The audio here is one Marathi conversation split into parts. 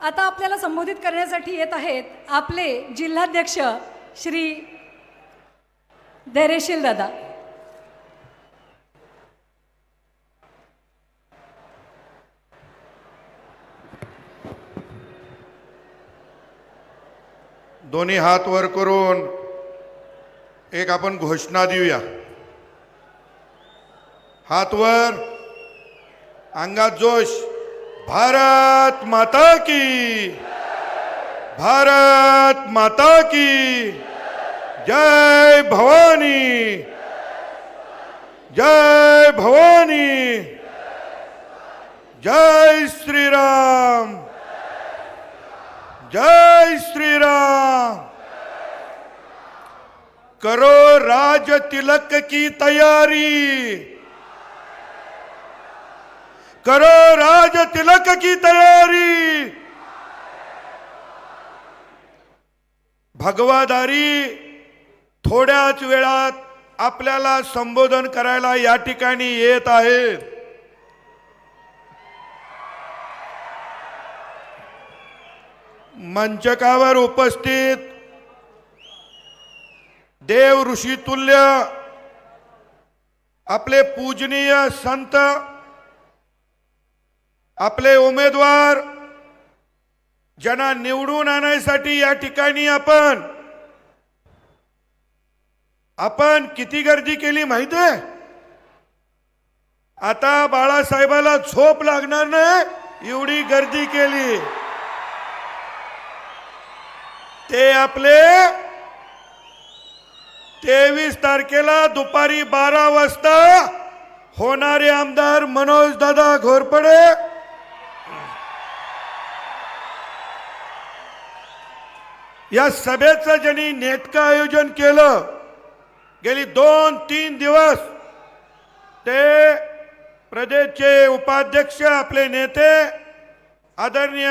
आता आपल्याला संबोधित करण्यासाठी येत आहेत आपले जिल्हाध्यक्ष श्री धैर्यशील दादा. दोन्ही हात वर करून एक आपण घोषणा देऊया. हात वर अंगात जोश. भारत माता की। भारत माता की। जय भवानी। जय भवानी। जय श्री राम जय श्री राम करो राज तिलक की तैयारी। करो राज तिलक की तयारी। भगवादारी थोड्याच वेळात आपल्याला संबोधन करायला या ठिकाणी येत आहे. मंचकावर उपस्थित देव ऋषितुल्य आपले पूजनीय संत आपले उमेदवार ज्यांना निवडून आणायसाठी या ठिकाणी आपण आपण किती गर्दी केली माहिती आहे? आता बाळासाहेबाला झोप लागणार नाही एवढी गर्दी केली. ते आपले तेवीस तारखेला दुपारी बारा वाजता होणारे आमदार मनोज दादा घोरपडे या सभेचं ज्यांनी नेटकं आयोजन केलं गेली दोन तीन दिवस ते प्रदेशचे उपाध्यक्ष आपले नेते आदरणीय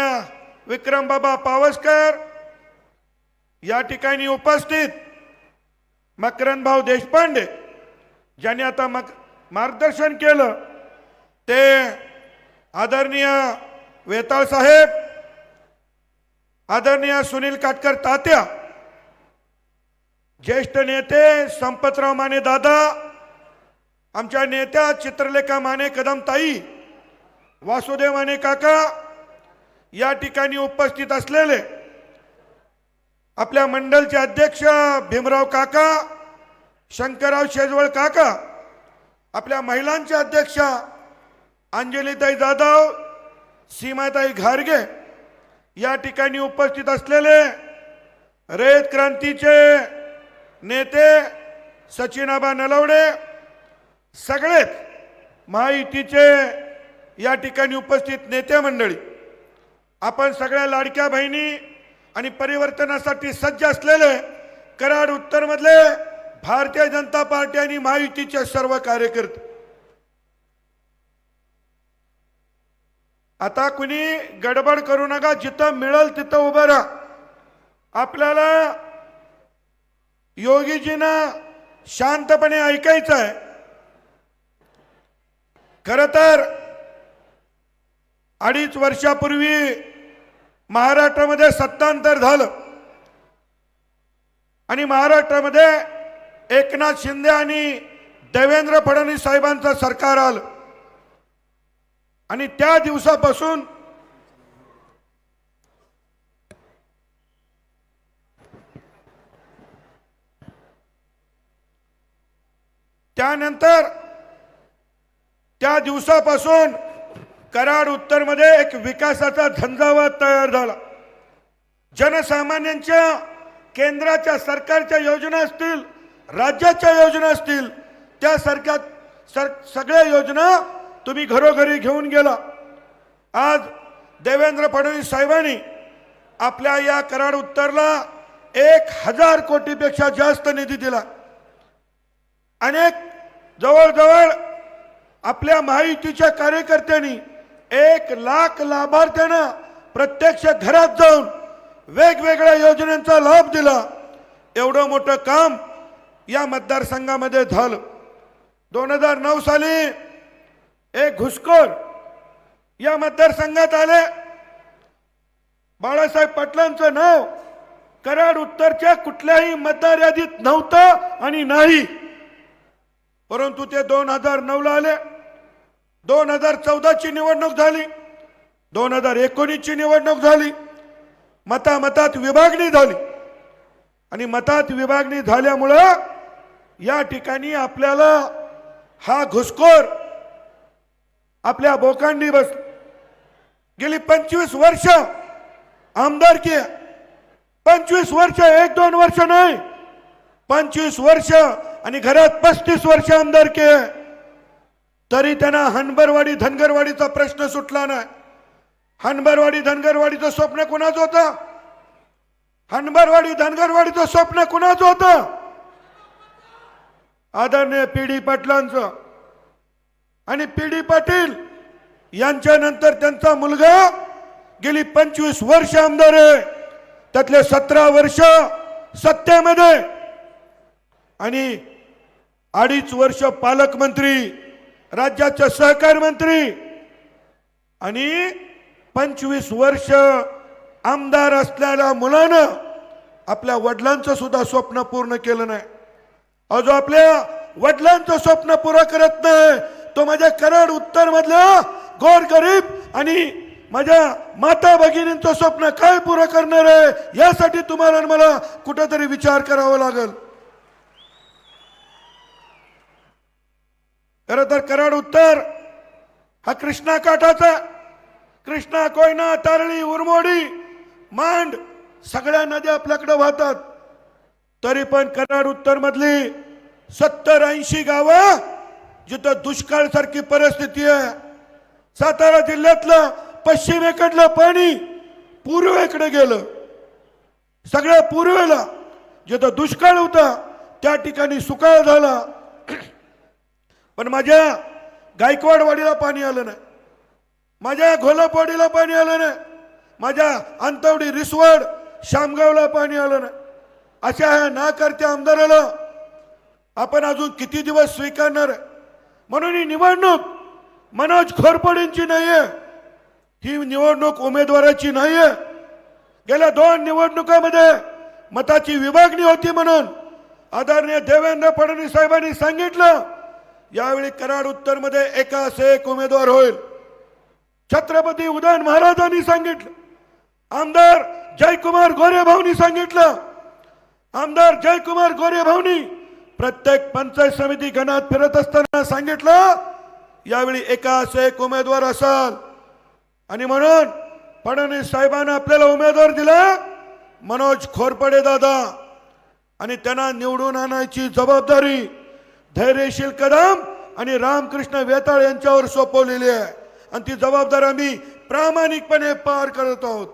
विक्रमबाबा पावसकर या ठिकाणी उपस्थित मकरंदभाऊ देशपांडे ज्यांनी आता मग मार्गदर्शन केलं ते आदरणीय वेताळ साहेब आदरणीय सुनील काटकर तात्या ज्येष्ठ नेते संपतराव माने दादा आमच्या नेत्या चित्रलेखा माने कदमताई वासुदेव माने काका या ठिकाणी उपस्थित असलेले आपल्या मंडलचे अध्यक्ष भीमराव काका शंकरराव शेजवळ काका आपल्या महिलांचे अध्यक्ष अंजलीताई जाधव सीमाताई घारगे या ठिकाणी उपस्थित असलेले रयत क्रांतीचे नेते सचिनाबा नलवडे सगळेच महायुतीचे या ठिकाणी उपस्थित नेते मंडळी आपण सगळ्या लाडक्या बहिणी आणि परिवर्तनासाठी सज्ज असलेले कराड उत्तरमधले भारतीय जनता पार्टी आणि महायुतीचे सर्व कार्यकर्ते आता कुणी गडबड करू नका जिथं मिळेल तिथं उभं राहा. आपल्याला योगीजींना शांतपणे ऐकायचं आहे. खर तर अडीच वर्षापूर्वी महाराष्ट्रामध्ये सत्तांतर झालं. आणि महाराष्ट्रामध्ये एकनाथ शिंदे आणि देवेंद्र फडणवीस साहेबांचं सरकार आलं. आणि त्या दिवसापासून त्यानंतर त्या दिवसापासून कराड उत्तरमध्ये एक विकासाचा झंझावात तयार झाला. जनसामान्यांच्या केंद्राच्या सरकारच्या योजना असतील राज्याच्या योजना असतील त्या सरकार सर सगळ्या योजना तुम्ही घरोघरी घेऊन गेला. आज देवेंद्र फडणवीस साहेबांनी आपल्या या कराड उत्तरला एक हजार कोटीपेक्षा जास्त निधी दिला. अनेक जवळजवळ आपल्या महायुतीच्या कार्यकर्त्यांनी एक लाख लाभार्थ्यांना प्रत्यक्ष घरात जाऊन वेगवेगळ्या योजनांचा लाभ दिला. एवढं मोठं काम या मतदारसंघामध्ये झालं. दोन हजार नऊ साली एक घुसखोर या मतदारसंघात आले. बाळासाहेब पाटलांचं नाव कराड उत्तरच्या कुठल्याही मतदार यादीत नव्हतं आणि नाही. परंतु ते दोन हजार नऊला आले. दोन हजार चौदाची निवडणूक झाली. दोन हजार एकोणीसची निवडणूक झाली. मतामतात विभागणी झाली. आणि मतात विभागणी झाल्यामुळं या ठिकाणी आपल्याला हा घुसखोर आपल्या बोकांडी बस. गेली पंचवीस वर्ष आमदारकी आहे. पंचवीस वर्ष एक दोन वर्ष नाही. पंचवीस वर्ष आणि घरात पस्तीस वर्ष आमदारकी आहे. तरी त्यांना हनबरवाडी धनगरवाडीचा प्रश्न सुटला नाही. हनबरवाडी धनगरवाडीचं स्वप्न कुणाचं होतं? हनबरवाडी धनगरवाडीचं स्वप्न कुणाचं होतं? आदरणीय पी डी पाटलांचं. आणि पी डी पाटील यांच्यानंतर त्यांचा मुलगा गेली पंचवीस वर्ष आमदार आहे. त्यातले सतरा वर्ष सत्तेमध्ये. आणि अडीच वर्ष पालकमंत्री राज्याचे सहकार मंत्री आणि पंचवीस वर्ष आमदार असलेल्या मुलानं आपल्या वडिलांचं सुद्धा स्वप्न पूर्ण केलं नाही. अजून आपल्या वडिलांचं स्वप्न पुरं करत नाही. तो माझ्या कराड उत्तर मधल्या गोर गरीब आणि माझ्या माता भगिनींचं स्वप्न काय पुरं करणार आहे यासाठी तुम्हाला मला कुठेतरी विचार करावा लागेल. खर तर कराड उत्तर हा कृष्णा काठाचा कृष्णा कोयना तारळी उरमोडी मांड सगळ्या नद्या आपल्याकडे वाहतात. तरी पण कराड उत्तर मधली सत्तर ऐंशी गावं जिथं दुष्काळ सारखी परिस्थिती आहे सातारा जिल्ह्यातलं पश्चिमेकडलं पाणी पूर्वेकडे गेलं. सगळ्या पूर्वेला जिथं दुष्काळ होता त्या ठिकाणी सुकाळ झाला. पण माझ्या गायकवाडवाडीला पाणी आलं नाही. माझ्या घोलापवाडीला पाणी आलं नाही. माझ्या अंतवडी रिसवड शामगावला पाणी आलं नाही. अशा ह्या नाकारत्या आमदाराला आपण अजून किती दिवस स्वीकारणार आहे? म्हणून ही निवडणूक मनोज खोरपडेंची नाही आहे ही निवडणूक उमेदवाराची नाही आहे गेल्या दोन निवडणुकामध्ये मताची विभागणी होती म्हणून आदरणीय देवेंद्र फडणवीस साहेबांनी सांगितलं यावेळी कराड उत्तरमध्ये एकास एक उमेदवार होईल. छत्रपती उदयन महाराजांनी सांगितलं आमदार जयकुमार गोरे भाऊनी सांगितलं आमदार जयकुमार गोरे भाऊनी प्रत्येक पंचायत समिती गणात फिरत असताना सांगितलं यावेळी एकाच एक उमेदवार असाल. आणि म्हणून फडणवीस साहेबांना आपल्याला उमेदवार दिला मनोज खोरपडे दादा. आणि त्यांना निवडून आणायची जबाबदारी धैर्यशील कदम आणि रामकृष्ण वेताळ यांच्यावर सोपवलेली आहे. आणि ती जबाबदारी आम्ही प्रामाणिकपणे पार करत आहोत.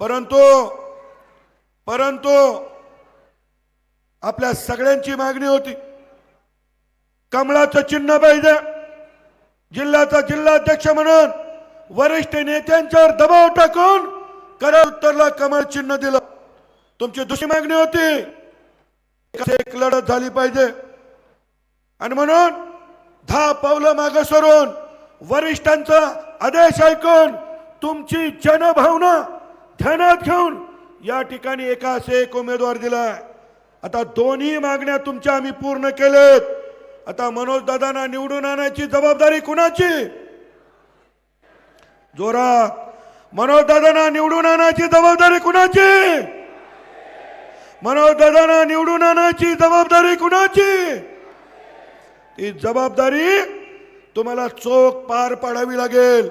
परंतु परंतु आपल्या सगळ्यांची मागणी होती. कमळाचं चिन्ह पाहिजे. जिल्ह्याचा जिल्हाध्यक्ष म्हणून वरिष्ठ नेत्यांच्यावर दबाव टाकून करा उत्तरला कमळ चिन्ह दिलं. तुमची दुसरी मागणी होती. एक लढत झाली पाहिजे. आणि म्हणून दहा पावलं मागे सरून वरिष्ठांचा आदेश ऐकून तुमची जनभावना ध्यानात घेऊन या ठिकाणी एकास एक उमेदवार दिलाय. आता दोन्ही मागण्या तुमच्या आम्ही पूर्ण केलेत. आता मनोज दादांना निवडून आणायची जबाबदारी कुणाची? जोरात मनोज दादांना निवडून आणायची जबाबदारी कुणाची? मनोज दादांना निवडून आणायची जबाबदारी कुणाची? ती जबाबदारी तुम्हाला चोख पार पाडावी लागेल.